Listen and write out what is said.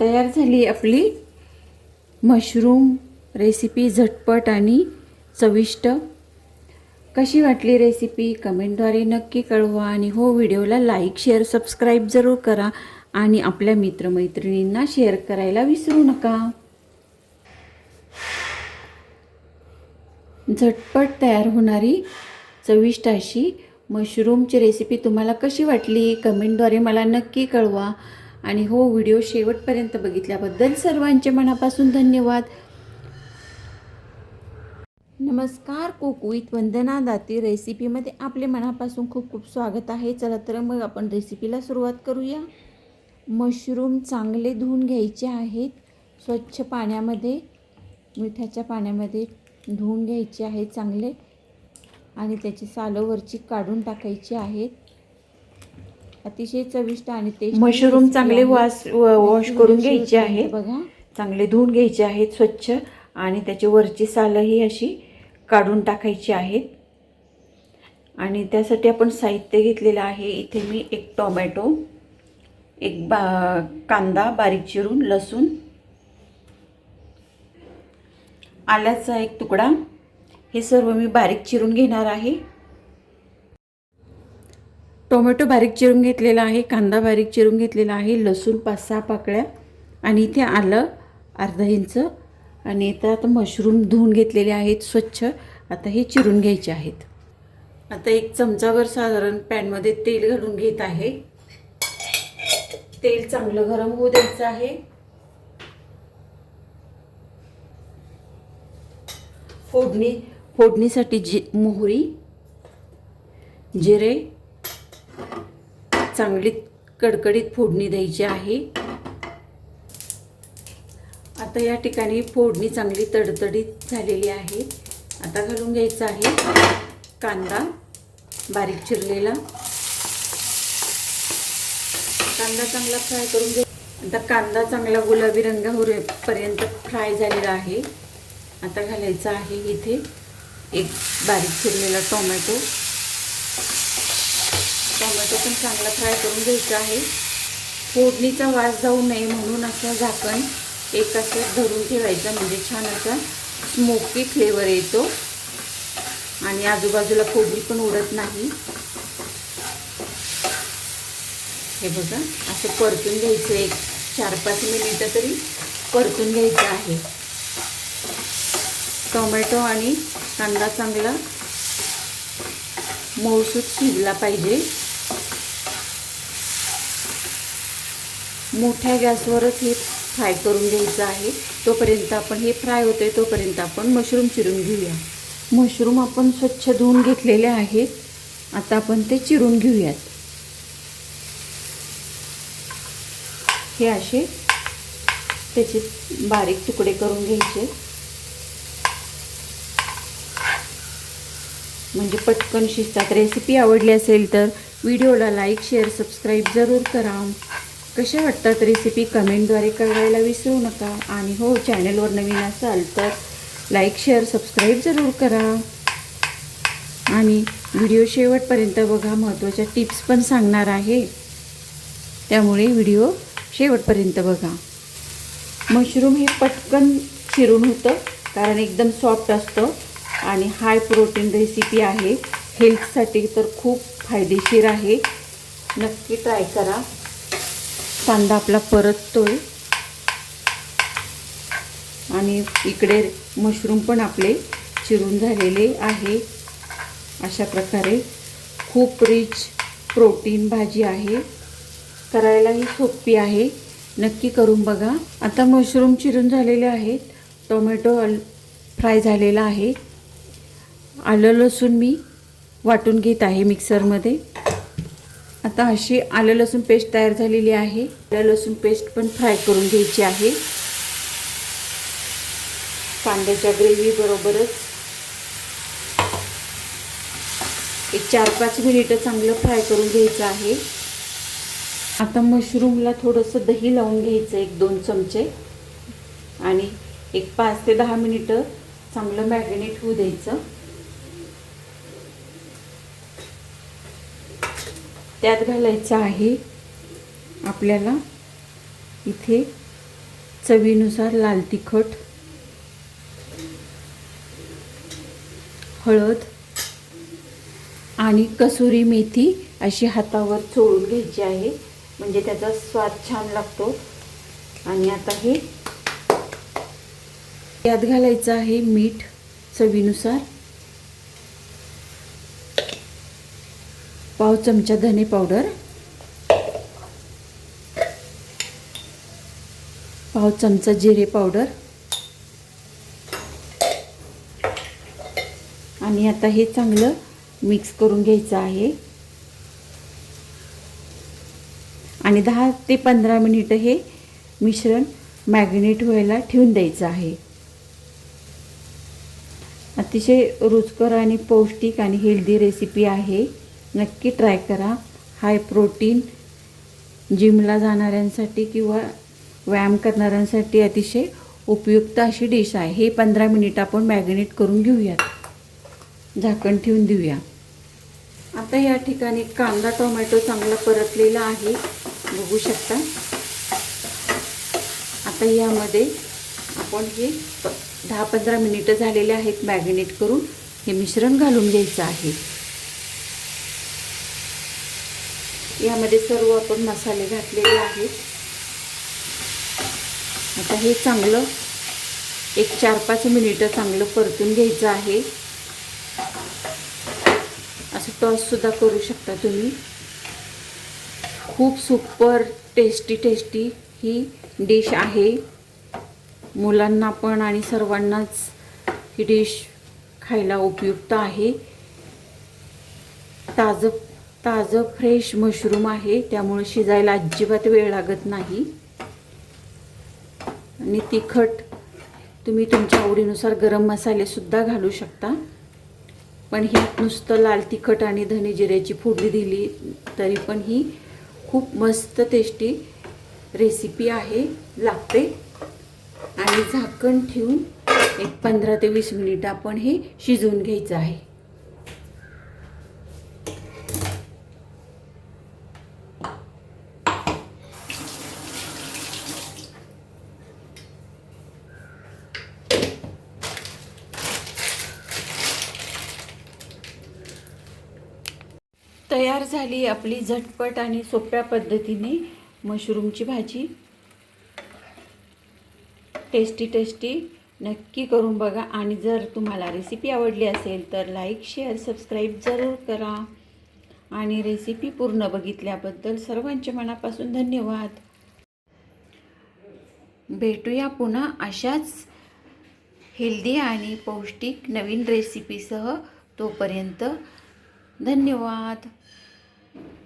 तयार झाली आपली मशरूम रेसिपी झटपट आणि चविष्ट. कशी वाटली रेसिपी कमेंटद्वारे नक्की कळवा आणि हो व्हिडिओला लाईक शेअर सबस्क्राईब जरूर करा आणि आपल्या मित्रमैत्रिणींना शेअर करायला विसरू नका. झटपट तयार होणारी चविष्ट अशी मशरूमची रेसिपी तुम्हाला कशी वाटली? कमेंटद्वारे मला नक्की कळवा. आणि हो व्हिडिओ शेवटपर्यंत बघितल्याबद्दल सर्वांचे मनापासून धन्यवाद. नमस्कार कुक वंदना दाती रेसिपीमध्ये आपले मनापासून खूप खूप स्वागत आहे. चला तर मग आपण रेसिपीला सुरुवात करूया. मशरूम चांगले धुवून घ्यायचे आहेत. स्वच्छ पाण्यामध्ये मिठाच्या पाण्यामध्ये धुवून घ्यायचे आहेत चांगले. आणि त्याची सालवरची काढून टाकायची आहेत. अतिशय चविष्ट आणि ते मशरूम चांगले वास वॉश करून घ्यायचे आहेत बघा. चांगले धुवून घ्यायचे आहेत स्वच्छ आणि त्याची वरची सालही अशी काढून टाकायची आहेत. आणि त्यासाठी आपण साहित्य घेतलेलं आहे. इथे मी एक टोमॅटो एक बा कांदा बारीक चिरून लसूण आल्याचा एक तुकडा. हे सर्व मी बारीक चिरून घेणार आहे. टोमॅटो बारीक चिरून घेतलेला आहे कांदा बारीक चिरून घेतलेला आहे लसूण पाच सहा पाकळ्या आणि इथे आलं अर्धा इंच. आणि इथं आता मशरूम धुवून घेतलेले आहेत स्वच्छ. आता हे चिरून घ्यायचे आहेत. आता एक चमचावर साधारण पॅनमध्ये तेल घालून घेत आहे. तेल चांगलं गरम होऊ द्यायचं आहे. फोडणी फोडणीसाठी जी मोहरी जिरे चांगली कडकडीत फोडणी द्यायची आहे. आता या ठिकाणी फोडणी चांगली तडतडीत झालेली आहे. आता घालून घ्यायचं आहे कांदा बारीक चिरलेला. कांदा चांगला फ्राय करून घ्या आता कांदा चांगला गुलाबी रंग होईपर्यंत फ्राय झालेला आहे. आता घालायचा आहे इथे एक बारीक चिरलेला टोमॅटो. टोमॅटो पण चांगला फ्राय करून घ्यायचा आहे. फोडणीचा वास जाऊ नये म्हणून असं झाकण एक असं धरून ठेवायचं म्हणजे छान असा स्मोकी फ्लेवर येतो. आणि आजूबाजूला फोडणी पण उडत नाही. हे बघा असं परतून घ्यायचं एक चार पाच मिनिटं तरी परतून घ्यायचं आहे. टोमॅटो आणि कांदा चांगला मऊसूत शिजला पाहिजे. मोठ्या गॅसवरच हे फ्राय करून घ्यायचं आहे. तोपर्यंत आपण हे फ्राय होतंय तोपर्यंत आपण मशरूम चिरून घेऊया. मशरूम आपण स्वच्छ धुवून घेतलेले आहेत. आता आपण ते चिरून घेऊयात. हे असे त्याचे बारीक तुकडे करून घ्यायचे. म्हणजे पटकन शिजतात. रेसिपी आवडली असेल तर व्हिडिओला लाईक शेअर सबस्क्राईब जरूर करा. कशा वाटतात रेसिपी कमेंटद्वारे कळवायला विसरू नका. आणि हो चॅनलवर नवीन असाल तर लाईक शेअर सबस्क्राईब जरूर करा. आणि व्हिडिओ शेवटपर्यंत बघा महत्त्वाच्या टिप्स पण सांगणार आहे. त्यामुळे व्हिडिओ शेवटपर्यंत बघा. मशरूम हे पटकन चिरून होतं कारण एकदम सॉफ्ट असतं. आणि हाय प्रोटीन रेसिपी आहे. हेल्थसाठी तर खूप फायदेशीर आहे. नक्की ट्राय करा. कांदा आपला परततोय. आणि इकडे मशरूम पण आपले चिरून झालेले आहे. अशा प्रकारे खूप रिच प्रोटीन भाजी आहे. करायलाही सोपी आहे. नक्की करून बघा. आता मशरूम चिरून झालेले आहेत. टोमॅटो अल फ्राय झालेला आहे. आलं लसूण मी वाटून घेत आहे मिक्सरमध्ये आता अशी आलं लसूण पेस्ट तयार झालेली आहे. आलं लसूण पेस्ट पण फ्राय करून घ्यायची आहे. कांद्याच्या ग्रेव्हीबरोबरच एक चार पाच मिनिटं चांगलं फ्राय करून घ्यायचं आहे. आता मशरूमला थोडंसं दही लावून घ्यायचं एक दोन चमचे. आणि एक पाच ते दहा मिनिटं चांगलं मॅरिनेट होऊ द्यायचं. त्यात घालायचं आहे आपल्याला इथे चवीनुसार लाल तिखट हळद आणि कसुरी मेथी अशी हातावर चोळून घ्यायची आहे. म्हणजे त्याचा स्वाद छान लागतो. आणि आता हे यात घालायचं आहे मीठ चवीनुसार. पाव चमचा धने पावडर पाव चमचा जिरे पावडर आणि आता हे चांगलं मिक्स करून घ्यायचं आहे. आणि दहा ते पंधरा मिनिटं हे मिश्रण मॅग्नेट व्हायला ठेवून द्यायचं आहे. अतिशय रुचकर आणि पौष्टिक आणि हेल्दी रेसिपी आहे. नक्की ट्राय करा. हाय प्रोटीन जिमला जाणाऱ्यांसाठी किंवा व्यायाम करणाऱ्यांसाठी अतिशय उपयुक्त अशी डिश आहे. हे पंधरा मिनिट आपण मॅग्नेट करून घेऊयात. झाकण ठेवून देऊया. आता या ठिकाणी कांदा टोमॅटो चांगला परतलेला आहे. बघू शकता. आता यामध्ये आपण हे प दहा पंधरा मिनिटं झालेले आहेत मॅग्नेट करून. हे मिश्रण घालून घ्यायचं आहे. यामध्ये सर्व आपण मसाले घातलेले आहेत. आता हे चांगलं एक चार पाच मिनिटं चांगलं परतून घ्यायचं आहे. असं टॉससुद्धा करू शकता तुम्ही. खूप सुपर टेस्टी टेस्टी ही डिश आहे. मुलांना पण आणि सर्वांनाच ही डिश खायला उपयुक्त आहे. ताजं ताजं फ्रेश मशरूम आहे. त्यामुळे शिजायला अजिबात वेळ लागत नाही. आणि तिखट तुम्ही तुमच्या आवडीनुसार गरम मसालेसुद्धा घालू शकता. पण ही नुसतं लाल तिखट आणि धने जिऱ्याची फोडणी दिली तरी पण ही खूप मस्त टेस्टी रेसिपी आहे. लागते. आणि झाकण ठेवून एक पंधरा ते वीस मिनिट आपण हे शिजवून घ्यायचं आहे. तयार झाली आपली झटपट आणि सोप्या पद्धतीने मशरूमची भाजी. टेस्टी टेस्टी नक्की करून बघा आणि जर तुम्हाला रेसिपी आवडली असेल तर लाईक शेअर सबस्क्राईब जरूर करा. आणि रेसिपी पूर्ण बघितल्याबद्दल सर्वांच्या मनापासून धन्यवाद. भेटूया पुन्हा अशाच हेल्दी आणि पौष्टिक नवीन रेसिपीसह तोपर्यंत धन्यवाद. Thank you.